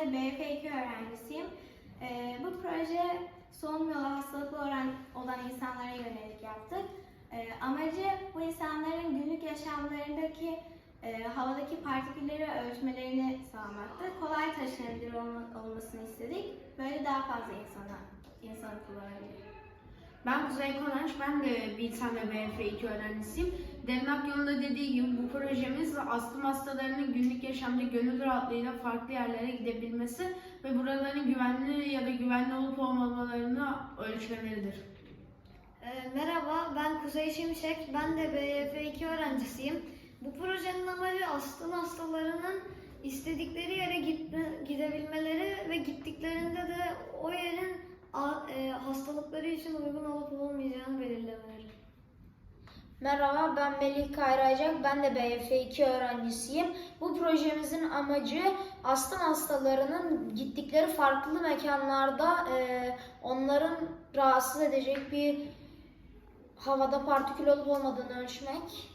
E, Bilsem'de BF2 öğrencisiyim. E, bu proje solunum yolu hastalıklı olan, insanlara yönelik yaptık. E, amacı bu insanların günlük yaşamlarındaki e, havadaki partikülleri ölçmelerini sağlamaktı. Kolay taşınabilir olma- olmasını istedik. Böyle daha fazla insana insan kullanabilir. Ben Kuzey Konanç, ben de Bilsem ve BF2 öğrencisiyim. Derin yolunda dediği gibi bu projemiz astım hastalarının günlük yaşamda gönül rahatlığıyla farklı yerlere gidebilmesi ve buraların güvenli ya da güvenli olup olmamalarını ölçmeleridir. Ee, Merhaba, ben Kuzey Şimşek. Ben de BYF2 öğrencisiyim. Bu projenin amacı astım hastalarının istedikleri yere gitme, gidebilmeleri için uygun olup olmayacağını belirlemeleri. Merhaba ben Melih Kayrayacak. Ben de BF2 öğrencisiyim. Bu projemizin amacı astım hastalarının gittikleri farklı mekanlarda e, onların rahatsız edecek bir havada partikül olup olmadığını ölçmek.